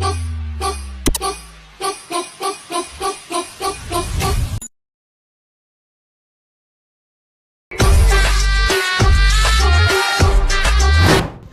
Oh.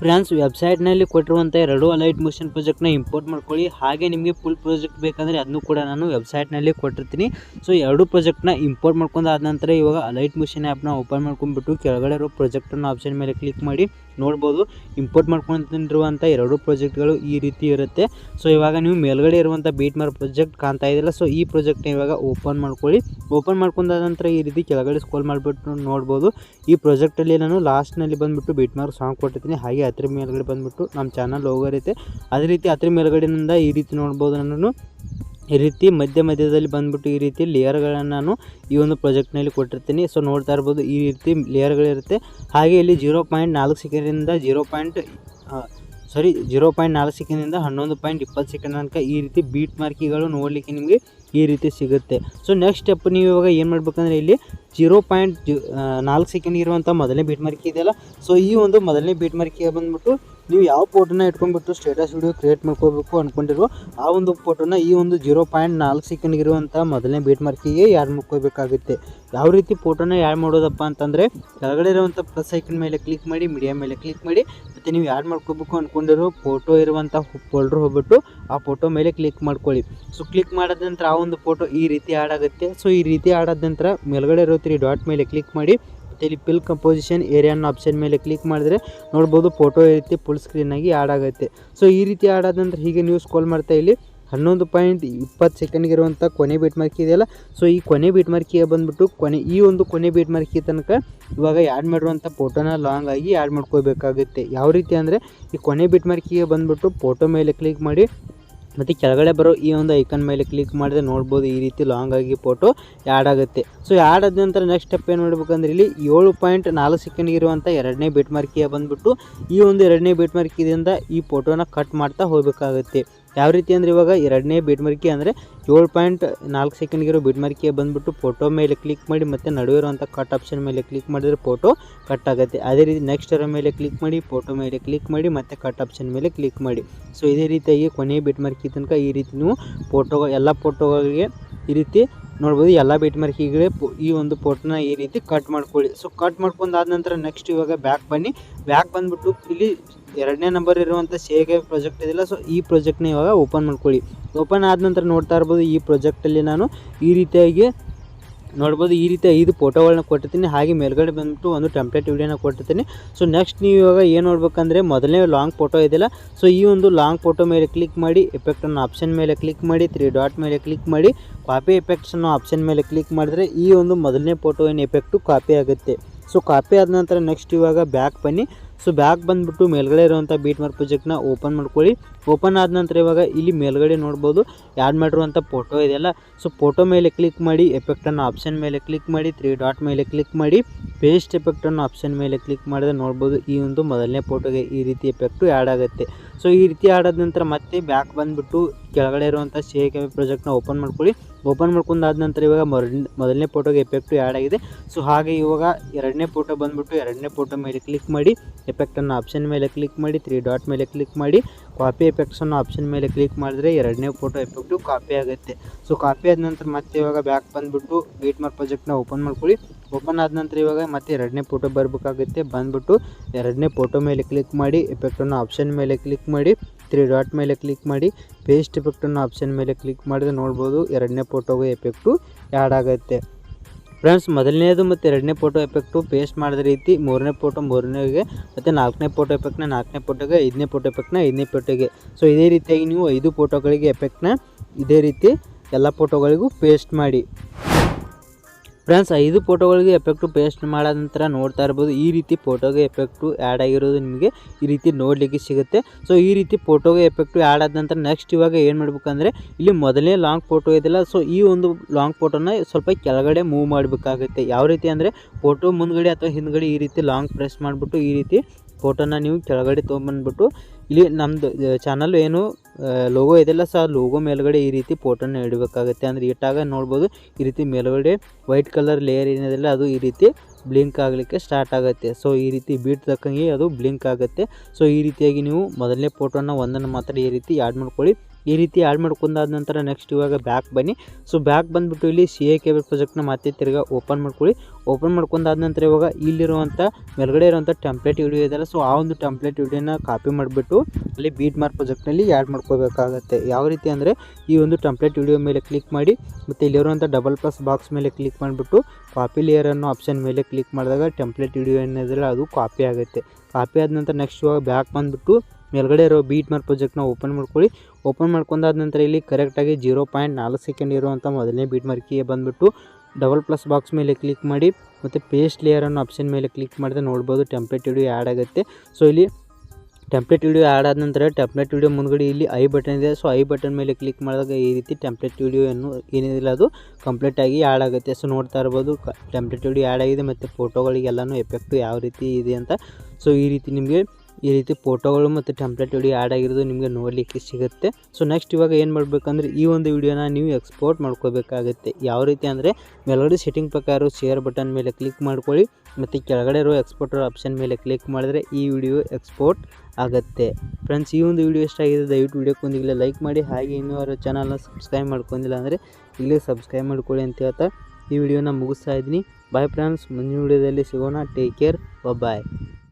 Friends ವೆಬ್ಸೈಟ್ನಲ್ಲಿ ಕೊಟ್ಟಿರುವಂಥ ಎರಡು ಅಲೈಟ್ ಮೋಷನ್ ಪ್ರಾಜೆಕ್ಟ್ನ ಇಂಪೋರ್ಟ್ ಮಾಡ್ಕೊಳ್ಳಿ. ಹಾಗೆ ನಿಮಗೆ ಫುಲ್ ಪ್ರಾಜೆಕ್ಟ್ ಬೇಕಂದರೆ ಅದನ್ನು ಕೂಡ ನಾನು ವೆಬ್ಸೈಟ್ನಲ್ಲಿ ಕೊಟ್ಟಿರ್ತೀನಿ. ಸೊ ಎರಡು ಪ್ರಾಜೆಕ್ಟ್ನ ಇಂಪೋರ್ಟ್ ಮಾಡ್ಕೊಂಡು ಆದ ನಂತರ ಇವಾಗ ಅಲೈಟ್ ಮೋಷನ್ ಆ್ಯಪ್ನ ಓಪನ್ ಮಾಡ್ಕೊಂಡ್ಬಿಟ್ಟು ಕೆಳಗಡೆ ಇರೋ ಪ್ರಾಜೆಕ್ಟನ್ನು ಆಪ್ಷನ್ ಮೇಲೆ ಕ್ಲಿಕ್ ಮಾಡಿ. ನೋಡ್ಬೋದು. ಇಂಪೋರ್ಟ್ ಮಾಡ್ಕೊಂಡಿರುವಂಥ ಎರಡು ಪ್ರಾಜೆಕ್ಟ್ಗಳು ಈ ರೀತಿ ಇರುತ್ತೆ. ಸೊ ಇವಾಗ ನೀವು ಮೇಲ್ಗಡೆ ಇರುವಂಥ ಬೀಟ್ ಮಾರ್ ಪ್ರಾಜೆಕ್ಟ್ ಕಾಣ್ತಾ ಇದ್ದಿಲ್ಲ ಸೊ ಈ ಪ್ರಾಜೆಕ್ಟ್ನ ಇವಾಗ ಓಪನ್ ಮಾಡ್ಕೊಳ್ಳಿ. ಓಪನ್ ಮಾಡ್ಕೊಂಡಾದ ನಂತರ ಈ ರೀತಿ ಕೆಳಗಡೆ ಸ್ಕೋಲ್ ಮಾಡಿಬಿಟ್ಟು ನೋಡ್ಬೋದು. ಈ ಪ್ರಾಜೆಕ್ಟಲ್ಲಿ ನಾನು ಲಾಸ್ಟ್ನಲ್ಲಿ ಬಂದುಬಿಟ್ಟು ಬೀಟ್ ಮಾರ್ಕ್ ಸಾಂಗ್ ಕೊಟ್ಟಿರ್ತೀನಿ. ಹಾಗೆ ಹತ್ತಿರ ಮೇಲ್ಗಡೆ ಬಂದುಬಿಟ್ಟು ನಮ್ಮ ಚಾನಲ್ ಹೋಗೋ ಇರುತ್ತೆ. ಅದೇ ರೀತಿ ಹತ್ತಿರ ಮೇಲ್ಗಡೆಯಿಂದ ಈ ರೀತಿ ನೋಡ್ಬೋದು ನಾನು ಈ ರೀತಿ ಮಧ್ಯ ಮಧ್ಯದಲ್ಲಿ ಬಂದುಬಿಟ್ಟು ಈ ರೀತಿ ಲೇಯರ್ಗಳನ್ನು ನಾನು ಈ ಒಂದು ಪ್ರಾಜೆಕ್ಟ್ನಲ್ಲಿ ಕೊಟ್ಟಿರ್ತೀನಿ. ಸೊ ನೋಡ್ತಾ ಇರ್ಬೋದು ಈ ರೀತಿ ಲೇಯರ್ಗಳಿರುತ್ತೆ ಹಾಗೆ ಇಲ್ಲಿ ಜೀರೋ ಪಾಯಿಂಟ್ ನಾಲ್ಕು ಸೆಕೆಂಡಿಂದ zero point sorry zero point ನಾಲ್ಕು ಸೆಕೆಂಡಿಂದ ಹನ್ನೊಂದು ಪಾಯಿಂಟ್ ಇಪ್ಪತ್ತು ಸೆಕೆಂಡ್ ತನಕ ಈ ರೀತಿ ಬೀಟ್ ಮಾರ್ಕಿಗಳು ನೋಡಲಿಕ್ಕೆ ನಿಮಗೆ ಈ ರೀತಿ ಸಿಗುತ್ತೆ. ಸೊ ನೆಕ್ಸ್ಟ್ ಸ್ಟೆಪ್ ನೀವು ಇವಾಗ ಏನು ಮಾಡಬೇಕಂದ್ರೆ ಇಲ್ಲಿ ಜೀರೋ ಪಾಯಿಂಟ್ ನಾಲ್ಕು ಸೆಕೆಂಡ್ ಇರುವಂಥ ಮೊದಲನೇ ಬೀಟ್ ಮಾರ್ಕಿ ಇದೆಯಲ್ಲ? ಸೊ ಈ ಒಂದು ಮೊದಲನೇ ಬೀಟ್ ಮಾರ್ಕಿಗೆ ಬಂದ್ಬಿಟ್ಟು ನೀವು ಯಾವ ಫೋಟೋನ ಇಟ್ಕೊಂಡ್ಬಿಟ್ಟು ಸ್ಟೇಟಸ್ ವಿಡಿಯೋ ಕ್ರಿಯೇಟ್ ಮಾಡ್ಕೋಬೇಕು ಅಂದ್ಕೊಂಡಿರೋ ಆ ಒಂದು ಫೋಟೋನ ಈ ಒಂದು ಜೀರೋ ಪಾಯಿಂಟ್ ನಾಲ್ಕು ಸೆಕೆಂಡ್ ಇರುವಂಥ ಮೊದಲನೇ ಬೀಟ್ ಮಾರ್ಕಿಗೆ ಯಾಡ್ ಮಾಡ್ಕೋಬೇಕಾಗುತ್ತೆ. ಯಾವ ರೀತಿ ಫೋಟೋನ ಯಾಡ್ ಮಾಡೋದಪ್ಪ ಅಂತಂದರೆ ಕೆಳಗಡೆ ಇರುವಂಥ ಪ್ಲಸ್ ಐಕನ್ ಮೇಲೆ ಕ್ಲಿಕ್ ಮಾಡಿ ಮೀಡಿಯಾ ಮೇಲೆ ಕ್ಲಿಕ್ ಮಾಡಿ, ಮತ್ತು ನೀವು ಯಾಡ್ ಮಾಡ್ಕೋಬೇಕು ಅಂದ್ಕೊಂಡಿರೋ ಫೋಟೋ ಇರುವಂಥ ಫೋಲ್ಡ್ರ್ ಹೋಗ್ಬಿಟ್ಟು ಆ ಫೋಟೋ ಮೇಲೆ ಕ್ಲಿಕ್ ಮಾಡ್ಕೊಳ್ಳಿ. ಸೊ ಕ್ಲಿಕ್ ಮಾಡಿದ ನಂತರ ಒಂದು ಫೋಟೋ ಈ ರೀತಿ ಆಡ್ ಆಗುತ್ತೆ. ಸೊ ಈ ರೀತಿ ಆಡಾದ ನಂತರ ಮೇಲ್ಗಡೆ ಇರೋ ತ್ರೀ ಡಾಟ್ ಮೇಲೆ ಕ್ಲಿಕ್ ಮಾಡಿ ಇಲ್ಲಿ ಪಿಲ್ ಕಂಪೋಸಿಷನ್ ಏರಿಯಾ ಅನ್ನೋ ಆಪ್ಷನ್ ಮೇಲೆ ಕ್ಲಿಕ್ ಮಾಡಿದ್ರೆ ನೋಡ್ಬೋದು ಫೋಟೋ ಈ ರೀತಿ ಫುಲ್ ಸ್ಕ್ರೀನಾಗಿ ಆಡ್ ಆಗುತ್ತೆ. ಸೊ ಈ ರೀತಿ ಆಡಾದ ನಂತರ ಹೀಗೆ ನೀವು ಸ್ಕೋಲ್ ಮಾಡ್ತಾ ಇಲ್ಲಿ ಹನ್ನೊಂದು ಪಾಯಿಂಟ್ ಇಪ್ಪತ್ತು ಸೆಕೆಂಡ್ಗೆ ಇರುವಂಥ ಕೊನೆ ಬೀಟ್ ಮಾರ್ಕಿ ಇದೆಯಲ್ಲ ಸೊ ಈ ಕೊನೆ ಬೀಟ್ ಮಾರ್ಕಿಗೆ ಬಂದುಬಿಟ್ಟು ಕೊನೆ, ಈ ಒಂದು ಕೊನೆ ಬೀಟ್ ಮಾರ್ಕಿ ತನಕ ಇವಾಗ ಆ್ಯಡ್ ಮಾಡಿರುವಂಥ ಫೋಟೋನ ಲಾಂಗ್ ಆಗಿ ಆ್ಯಡ್ ಮಾಡ್ಕೋಬೇಕಾಗುತ್ತೆ ಯಾವ ರೀತಿ ಅಂದರೆ ಈ ಕೊನೆ ಬೀಟ್ ಮಾರ್ಕಿಗೆ ಬಂದುಬಿಟ್ಟು ಫೋಟೋ ಮೇಲೆ ಕ್ಲಿಕ್ ಮಾಡಿ ಮತ್ತು ಕೆಳಗಡೆ ಬರೋ ಈ ಒಂದು ಐಕನ್ ಮೇಲೆ ಕ್ಲಿಕ್ ಮಾಡಿದ್ರೆ ನೋಡ್ಬೋದು ಈ ರೀತಿ ಲಾಂಗ್ ಆಗಿ ಫೋಟೋ ಆ್ಯಡ್ ಆಗುತ್ತೆ. ಸೊ ಆ್ಯಡ್ ಆದ ನಂತರ ನೆಕ್ಸ್ಟ್ ಸ್ಟೆಪ್ ಏನು ಮಾಡ್ಬೇಕಂದ್ರೆ ಇಲ್ಲಿ ಏಳು ಪಾಯಿಂಟ್ ನಾಲ್ಕು ಸೆಕೆಂಡ್ ಇರುವಂಥ ಎರಡನೇ ಬಿಟ್ ಮಾರ್ಕಿಗೆ ಬಂದುಬಿಟ್ಟು ಈ ಒಂದು ಎರಡನೇ ಬಿಟ್ ಮಾರ್ಕಿದಿಂದ ಈ ಫೋಟೋನ ಕಟ್ ಮಾಡ್ತಾ ಹೋಗಬೇಕಾಗುತ್ತೆ. ಯಾವ ರೀತಿ ಅಂದರೆ ಇವಾಗ ಎರಡನೇ ಬೀಟ್ ಮರಿಕೆ ಅಂದರೆ ಏಳು ಪಾಯಿಂಟ್ ನಾಲ್ಕು ಸೆಕೆಂಡ್ಗಿರೋ ಬೀಟ್ ಮರಿಕೆ ಬಂದುಬಿಟ್ಟು ಫೋಟೋ ಮೇಲೆ ಕ್ಲಿಕ್ ಮಾಡಿ ಮತ್ತು ನಡುವೆ ಇರುವಂಥ ಕಟ್ ಆಪ್ಷನ್ ಮೇಲೆ ಕ್ಲಿಕ್ ಮಾಡಿದ್ರೆ ಫೋಟೋ ಕಟ್ ಆಗುತ್ತೆ. ಅದೇ ರೀತಿ ನೆಕ್ಸ್ಟ್ ಅರ ಮೇಲೆ ಕ್ಲಿಕ್ ಮಾಡಿ ಫೋಟೋ ಮೇಲೆ ಕ್ಲಿಕ್ ಮಾಡಿ, ಮತ್ತು ಕಟ್ ಆಪ್ಷನ್ ಮೇಲೆ ಕ್ಲಿಕ್ ಮಾಡಿ. ಸೊ ಇದೇ ರೀತಿಯಾಗಿ ಕೊನೆಯ ಬೀಟ್ ಮಾರ್ಕಿ ತನಕ ಈ ರೀತಿ ನೀವು ಫೋಟೋ ಎಲ್ಲ ಫೋಟೋಗಳಿಗೆ ಈ ರೀತಿ ನೋಡ್ಬೋದು. ಎಲ್ಲ ಬಿಟ್ ಮಾರ್ಕಿಗಳೇ ಈ ಒಂದು ಫೋಟೋನ ಈ ರೀತಿ ಕಟ್ ಮಾಡ್ಕೊಳ್ಳಿ. ಸೊ ಕಟ್ ಮಾಡ್ಕೊಂಡಾದ ನಂತರ ನೆಕ್ಸ್ಟ್ ಇವಾಗ ಬ್ಯಾಕ್ ಬನ್ನಿ. ಬ್ಯಾಕ್ ಬಂದುಬಿಟ್ಟು ಇಲ್ಲಿ ಎರಡನೇ ನಂಬರ್ ಇರುವಂಥ ಸೇಗೆ ಪ್ರಾಜೆಕ್ಟ್ ಇದೆಯಲ್ಲ ಸೊ ಈ ಪ್ರಾಜೆಕ್ಟ್ನ ಇವಾಗ ಓಪನ್ ಮಾಡ್ಕೊಳ್ಳಿ. ಓಪನ್ ಆದ ನಂತರ ನೋಡ್ತಾ ಇರ್ಬೋದು ಈ ಪ್ರಾಜೆಕ್ಟಲ್ಲಿ ನಾನು ಈ ರೀತಿಯಾಗಿ ನೋಡ್ಬೋದು ಈ ರೀತಿ ಐದು ಫೋಟೋಗಳನ್ನ ಕೊಟ್ಟಿರ್ತೀನಿ. ಹಾಗೆ ಮೇಲ್ಗಡೆ ಬಂದ್ಬಿಟ್ಟು ಒಂದು ಟೆಂಪ್ಲೇಟ್ ವಿಡಿಯೋನ ಕೊಟ್ಟಿರ್ತೀನಿ. ಸೊ ನೆಕ್ಸ್ಟ್ ನೀವು ಇವಾಗ ಏನು ನೋಡ್ಬೇಕಂದ್ರೆ ಮೊದಲನೇ ಲಾಂಗ್ ಫೋಟೋ ಇದೆಯಲ್ಲ ಸೊ ಈ ಒಂದು ಲಾಂಗ್ ಫೋಟೋ ಮೇಲೆ ಕ್ಲಿಕ್ ಮಾಡಿ ಎಫೆಕ್ಟ್ ಅನ್ನೋ ಆಪ್ಷನ್ ಮೇಲೆ ಕ್ಲಿಕ್ ಮಾಡಿ ತ್ರೀ ಡಾಟ್ ಮೇಲೆ ಕ್ಲಿಕ್ ಮಾಡಿ ಕಾಪಿ ಎಫೆಕ್ಟ್ಸ್ ಅನ್ನೋ ಆಪ್ಷನ್ ಮೇಲೆ ಕ್ಲಿಕ್ ಮಾಡಿದ್ರೆ ಈ ಒಂದು ಮೊದಲನೇ ಫೋಟೋ ಏನು ಎಫೆಕ್ಟು ಕಾಪಿ ಆಗುತ್ತೆ. ಸೊ ಕಾಪಿ ಆದ ನಂತರ ನೆಕ್ಸ್ಟ್ ಇವಾಗ ಬ್ಯಾಕ್ ಬನ್ನಿ. ಸೊ ಬ್ಯಾಕ್ ಬಂದ್ಬಿಟ್ಟು ಮೇಲ್ಗಡೆ ಇರುವಂಥ ಬೀಟ್ ಮಾರ್ಕ್ ಪ್ರಾಜೆಕ್ಟ್ನ ಓಪನ್ ಮಾಡ್ಕೊಳ್ಳಿ. ಓಪನ್ ಆದ ನಂತರ ಇವಾಗ ಇಲ್ಲಿ ಮೇಲ್ಗಡೆ ನೋಡ್ಬೋದು ಆ್ಯಡ್ ಮಾಡಿರುವಂಥ ಫೋಟೋ ಇದೆಯಲ್ಲ. ಸೊ ಫೋಟೋ ಮೇಲೆ ಕ್ಲಿಕ್ ಮಾಡಿ ಎಫೆಕ್ಟನ್ನು ಆಪ್ಷನ್ ಮೇಲೆ ಕ್ಲಿಕ್ ಮಾಡಿ ತ್ರೀ ಡಾಟ್ ಮೇಲೆ ಕ್ಲಿಕ್ ಮಾಡಿ ಪೇಸ್ಟ್ ಎಫೆಕ್ಟನ್ನು ಆಪ್ಷನ್ ಮೇಲೆ ಕ್ಲಿಕ್ ಮಾಡಿದ್ರೆ ನೋಡ್ಬೋದು, ಈ ಒಂದು ಮೊದಲನೇ ಫೋಟೋಗೆ ಈ ರೀತಿ ಎಫೆಕ್ಟು ಆ್ಯಡ್ ಆಗುತ್ತೆ. ಸೊ ಈ ರೀತಿ ಆಡಾದ ನಂತರ ಮತ್ತೆ ಬ್ಯಾಕ್ ಬಂದುಬಿಟ್ಟು ಕೆಳಗಡೆ ಇರುವಂಥ ಶೇಕ್ ಪ್ರಾಜೆಕ್ಟ್ನ ಓಪನ್ ಮಾಡ್ಕೊಳ್ಳಿ. ಓಪನ್ ಮಾಡ್ಕೊಂಡಾದ ನಂತರ ಇವಾಗ ಮೊದಲನೇ ಫೋಟೋಗೆ ಎಫೆಕ್ಟು ಆ್ಯಡ್ ಆಗಿದೆ. ಸೊ ಹಾಗೆ ಇವಾಗ ಎರಡನೇ ಫೋಟೋ ಬಂದುಬಿಟ್ಟು ಎರಡನೇ ಫೋಟೋ ಮೇಲೆ ಕ್ಲಿಕ್ ಮಾಡಿ ಎಫೆಕ್ಟನ್ನು ಆಪ್ಷನ್ ಮೇಲೆ ಕ್ಲಿಕ್ ಮಾಡಿ ತ್ರೀ ಡಾಟ್ ಮೇಲೆ ಕ್ಲಿಕ್ ಮಾಡಿ ಕಾಪಿ ಎಫೆಕ್ಟ್ಸನ್ನು ಆಪ್ಷನ್ ಮೇಲೆ ಕ್ಲಿಕ್ ಮಾಡಿದ್ರೆ ಎರಡನೇ ಫೋಟೋ ಎಫೆಕ್ಟು ಕಾಪಿ ಆಗುತ್ತೆ. ಸೊ ಕಾಪಿ ಆದ ನಂತರ ಮತ್ತೆ ಇವಾಗ ಬ್ಯಾಕ್ ಬಂದುಬಿಟ್ಟು ಗೇಟ್ ಮಾರ್ ಪ್ರಾಜೆಕ್ಟ್ನ ಓಪನ್ ಮಾಡ್ಕೊಳ್ಳಿ. ಓಪನ್ ಆದ ನಂತರ ಇವಾಗ ಮತ್ತೆ ಎರಡನೇ ಫೋಟೋ ಬರಬೇಕಾಗುತ್ತೆ. ಬಂದುಬಿಟ್ಟು ಎರಡನೇ ಫೋಟೋ ಮೇಲೆ ಕ್ಲಿಕ್ ಮಾಡಿ ಎಫೆಕ್ಟ್ ಅನ್ನೋ ಆಪ್ಷನ್ ಮೇಲೆ ಕ್ಲಿಕ್ ಮಾಡಿ ತ್ರೀ ಡಾಟ್ ಮೇಲೆ ಕ್ಲಿಕ್ ಮಾಡಿ ಪೇಸ್ಟ್ ಎಫೆಕ್ಟ್ ಅನ್ನೋ ಆಪ್ಷನ್ ಮೇಲೆ ಕ್ಲಿಕ್ ಮಾಡಿದ್ರೆ ನೋಡ್ಬೋದು ಎರಡನೇ ಫೋಟೋಗೆ ಎಫೆಕ್ಟು ಆ್ಯಡ್ ಆಗುತ್ತೆ. ಫ್ರೆಂಡ್ಸ್ ಮೊದಲನೇದು ಮತ್ತು ಎರಡನೇ ಫೋಟೋ ಎಫೆಕ್ಟು ಪೇಸ್ಟ್ ಮಾಡಿದ ರೀತಿ ಮೂರನೇ ಫೋಟೋ ಮೂರನೇಗೆ ಮತ್ತು ನಾಲ್ಕನೇ ಫೋಟೋ ಎಫೆಕ್ಟ್ನ ನಾಲ್ಕನೇ ಫೋಟೋಗೆ ಐದನೇ ಫೋಟೋ ಎಫೆಕ್ಟ್ನ ಐದನೇ ಫೋಟೋಗೆ ಸೊ ಇದೇ ರೀತಿಯಾಗಿ ನೀವು ಐದು ಫೋಟೋಗಳಿಗೆ ಎಫೆಕ್ಟ್ನ ಇದೇ ರೀತಿ ಎಲ್ಲ ಫೋಟೋಗಳಿಗೂ ಪೇಸ್ಟ್ ಮಾಡಿ. ಫ್ರೆಂಡ್ಸ್, ಐದು ಫೋಟೋಗಳಿಗೆ ಎಫೆಕ್ಟು ಪೇಸ್ಟ್ ಮಾಡೋ ನಂತರ ನೋಡ್ತಾ ಇರ್ಬೋದು, ಈ ರೀತಿ ಫೋಟೋಗೆ ಎಫೆಕ್ಟು ಆ್ಯಡ್ ಆಗಿರೋದು ನಿಮಗೆ ಈ ರೀತಿ ನೋಡಲಿಕ್ಕೆ ಸಿಗುತ್ತೆ. ಸೊ ಈ ರೀತಿ ಫೋಟೋಗೆ ಎಫೆಕ್ಟು ಆ್ಯಡ್ ಆದ ನಂತರ ನೆಕ್ಸ್ಟ್ ಇವಾಗ ಏನು ಮಾಡಬೇಕಂದ್ರೆ, ಇಲ್ಲಿ ಮೊದಲನೇ ಲಾಂಗ್ ಫೋಟೋ ಇದೆಯಲ್ಲ ಸೊ ಈ ಒಂದು ಲಾಂಗ್ ಫೋಟೋನ ಸ್ವಲ್ಪ ಕೆಳಗಡೆ ಮೂವ್ ಮಾಡಬೇಕಾಗುತ್ತೆ. ಯಾವ ರೀತಿ ಅಂದರೆ ಫೋಟೋ ಮುಂದ್ಗಡೆ ಅಥವಾ ಹಿಂದ್ಗಡೆ ಈ ರೀತಿ ಲಾಂಗ್ ಪ್ರೆಸ್ ಮಾಡಿಬಿಟ್ಟು ಈ ರೀತಿ ಫೋಟೋನ ನೀವು ಕೆಳಗಡೆ ತೊಗೊಂಬಂದ್ಬಿಟ್ಟು ಇಲ್ಲಿ ನಮ್ಮದು ಚಾನಲ್ ಏನು ಲೋಗೋ ಇದೆಲ್ಲ ಸಹ ಲೋಗೋ ಮೇಲ್ಗಡೆ ಈ ರೀತಿ ಫೋಟೋನ ಇಡಬೇಕಾಗುತ್ತೆ. ಅಂದರೆ ಇಟ್ಟಾಗ ನೋಡ್ಬೋದು, ಈ ರೀತಿ ಮೇಲ್ಗಡೆ ವೈಟ್ ಕಲರ್ ಲೇಯರ್ ಏನಿದೆಲ್ಲ ಅದು ಈ ರೀತಿ ಬ್ಲಿಂಕ್ ಆಗಲಿಕ್ಕೆ ಸ್ಟಾರ್ಟ್ ಆಗುತ್ತೆ. ಸೊ ಈ ರೀತಿ ಬೀಟ್ ತಕ್ಕಂಗೆ ಅದು ಬ್ಲಿಂಕ್ ಆಗುತ್ತೆ. ಸೊ ಈ ರೀತಿಯಾಗಿ ನೀವು ಮೊದಲನೇ ಫೋಟೋನ ಒಂದನ್ನು ಮಾತ್ರ ಈ ರೀತಿ ಆ್ಯಡ್ ಮಾಡ್ಕೊಳ್ಳಿ. ಈ ರೀತಿ ಆ್ಯಡ್ ಮಾಡ್ಕೊಂಡಾದ ನಂತರ ನೆಕ್ಸ್ಟ್ ಇವಾಗ ಬ್ಯಾಕ್ ಬನ್ನಿ. ಸೊ ಬ್ಯಾಕ್ ಬಂದುಬಿಟ್ಟು ಇಲ್ಲಿ ಸಿ ಎ ಕೇಬಲ್ ಪ್ರಾಜೆಕ್ಟ್ನ ಮತ್ತೆ ತಿರ್ಗಿ ಓಪನ್ ಮಾಡ್ಕೊಳ್ಳಿ. ಓಪನ್ ಮಾಡ್ಕೊಂಡಾದ ನಂತರ ಇವಾಗ ಇಲ್ಲಿರುವಂಥ, ಮೇಲ್ಗಡೆ ಇರುವಂಥ ಟೆಂಪ್ಲೇಟ್ ವಿಡಿಯೋ ಇದೆಯಲ್ಲ ಸೊ ಆ ಒಂದು ಟೆಂಪ್ಲೇಟ್ ವಿಡಿಯೋನ ಕಾಪಿ ಮಾಡಿಬಿಟ್ಟು ಅಲ್ಲಿ ಬೀಟ್ ಮಾರ್ಕ್ ಪ್ರಾಜೆಕ್ಟ್ನಲ್ಲಿ ಆ್ಯಡ್ ಮಾಡ್ಕೋಬೇಕಾಗತ್ತೆ. ಯಾವ ರೀತಿ ಅಂದರೆ ಈ ಒಂದು ಟೆಂಪ್ಲೇಟ್ ವಿಡಿಯೋ ಮೇಲೆ ಕ್ಲಿಕ್ ಮಾಡಿ, ಮತ್ತು ಇಲ್ಲಿರುವಂಥ ಡಬಲ್ ಪ್ಲಸ್ ಬಾಕ್ಸ್ ಮೇಲೆ ಕ್ಲಿಕ್ ಮಾಡಿಬಿಟ್ಟು ಕಾಪಿ ಲೇಯರ್ ಅನ್ನೋ ಆಪ್ಷನ್ ಮೇಲೆ ಕ್ಲಿಕ್ ಮಾಡಿದಾಗ ಟೆಂಪ್ಲೇಟ್ ವಿಡಿಯೋ ಏನಿದ್ರೆ ಅದು ಕಾಪಿ ಆಗುತ್ತೆ. ಕಾಪಿ ಆದ ನಂತರ ನೆಕ್ಸ್ಟ್ ಇವಾಗ ಬ್ಯಾಕ್ ಬಂದುಬಿಟ್ಟು ಮೇಲ್ಗಡೆ ಇರೋ ಬೀಟ್ ಮಾರ್ಕ್ ಪ್ರಾಜೆಕ್ಟ್ನ ಓಪನ್ ಮಾಡ್ಕೊಳ್ಳಿ. ಓಪನ್ ಮಾಡ್ಕೊಂಡಾದ ನಂತರ ಇಲ್ಲಿ ಕರೆಕ್ಟಾಗಿ ಜೀರೋ ಪಾಯಿಂಟ್ ನಾಲ್ಕು ಸೆಕೆಂಡ್ ಇರುವಂಥ ಮೊದಲನೇ ಬೀಟ್ ಮಾರ್ಕಿಗೆ ಬಂದುಬಿಟ್ಟು ಡಬಲ್ ಪ್ಲಸ್ ಬಾಕ್ಸ್ ಮೇಲೆ ಕ್ಲಿಕ್ ಮಾಡಿ, ಮತ್ತು ಪೇಸ್ಟ್ ಲೇಯರ್ ಅನ್ನೋ ಆಪ್ಷನ್ ಮೇಲೆ ಕ್ಲಿಕ್ ಮಾಡಿದ್ರೆ ನೋಡ್ಬೋದು ಟೆಂಪ್ಲೇಟ್ ವಿಡಿಯೋ ಆ್ಯಡ್ ಆಗುತ್ತೆ. ಸೊ ಇಲ್ಲಿ ಟೆಂಪ್ಲೇಟ್ ವಿಡಿಯೋ ಆ್ಯಡ್ ಆದ ನಂತರ ಟೆಂಪ್ಲೇಟ್ ವಿಡಿಯೋ ಮುಂದ್ಗಡೆ ಇಲ್ಲಿ ಐ ಬಟನ್ ಇದೆ. ಸೊ ಐ ಬಟನ್ ಮೇಲೆ ಕ್ಲಿಕ್ ಮಾಡಿದಾಗ ಈ ರೀತಿ ಟೆಂಪ್ಲೇಟ್ ವೀಡಿಯೋ ಏನು ಏನಿದಿಲ್ಲ ಅದು ಕಂಪ್ಲೀಟಾಗಿ ಆ್ಯಡ್ ಆಗುತ್ತೆ. ಸೊ ನೋಡ್ತಾ ಇರ್ಬೋದು ಟೆಂಪ್ಲೇಟ್ ವಿಡಿಯೋ ಆ್ಯಡ್ ಆಗಿದೆ ಮತ್ತು ಫೋಟೋಗಳಿಗೆಲ್ಲನೂ ಎಫೆಕ್ಟು ಯಾವ ರೀತಿ ಇದೆ ಅಂತ. ಸೊ ಈ ರೀತಿ ನಿಮಗೆ, ಈ ರೀತಿ ಫೋಟೋಗಳು ಮತ್ತು ಟೆಂಪ್ಲೇಟ್ ವಿಡಿಯೋ ಆ್ಯಡ್ ಆಗಿರೋದು ನಿಮಗೆ ನೋಡಲಿಕ್ಕೆ ಸಿಗುತ್ತೆ. ಸೊ ನೆಕ್ಸ್ಟ್ ಇವಾಗ ಏನು ಮಾಡಬೇಕಂದ್ರೆ ಈ ಒಂದು ವಿಡಿಯೋನ ನೀವು ಎಕ್ಸ್ಪೋರ್ಟ್ ಮಾಡ್ಕೋಬೇಕಾಗುತ್ತೆ. ಯಾವ ರೀತಿ ಅಂದರೆ ಮೆಲೋಡಿ ಸೆಟ್ಟಿಂಗ್ ಪ್ರಕಾರ ಶೇರ್ ಬಟನ್ ಮೇಲೆ ಕ್ಲಿಕ್ ಮಾಡ್ಕೊಳ್ಳಿ. ಮತ್ತು ಕೆಳಗಡೆ ಇರೋ ಎಕ್ಸ್ಪೋರ್ಟರ್ ಆಪ್ಷನ್ ಮೇಲೆ ಕ್ಲಿಕ್ ಮಾಡಿದ್ರೆ ಈ ವಿಡಿಯೋ ಎಕ್ಸ್ಪೋರ್ಟ್ ಆಗುತ್ತೆ. ಫ್ರೆಂಡ್ಸ್ ಈ ಒಂದು ವಿಡಿಯೋ ಇಷ್ಟ ಆಗಿದೆ ದಯವಿಟ್ಟು ವಿಡಿಯೋಕ್ಕೊಂದಿಗಲೇ ಲೈಕ್ ಮಾಡಿ. ಹಾಗೆ ಇನ್ನೂ ಅವರ ಚಾನಲ್ನ ಸಬ್ಸ್ಕ್ರೈಬ್ ಮಾಡ್ಕೊಂಡಿಲ್ಲ ಅಂದರೆ ಇಲ್ಲೇ ಸಬ್ಸ್ಕ್ರೈಬ್ ಮಾಡ್ಕೊಳ್ಳಿ ಅಂತ ಹೇಳ್ತಾ ಈ ವಿಡಿಯೋನ ಮುಗಿಸ್ತಾ ಇದ್ದೀನಿ. ಬಾಯ್ ಫ್ರೆಂಡ್ಸ್ ಮುಂದಿನ ವಿಡಿಯೋದಲ್ಲಿ ಸಿಗೋಣ. Take care bye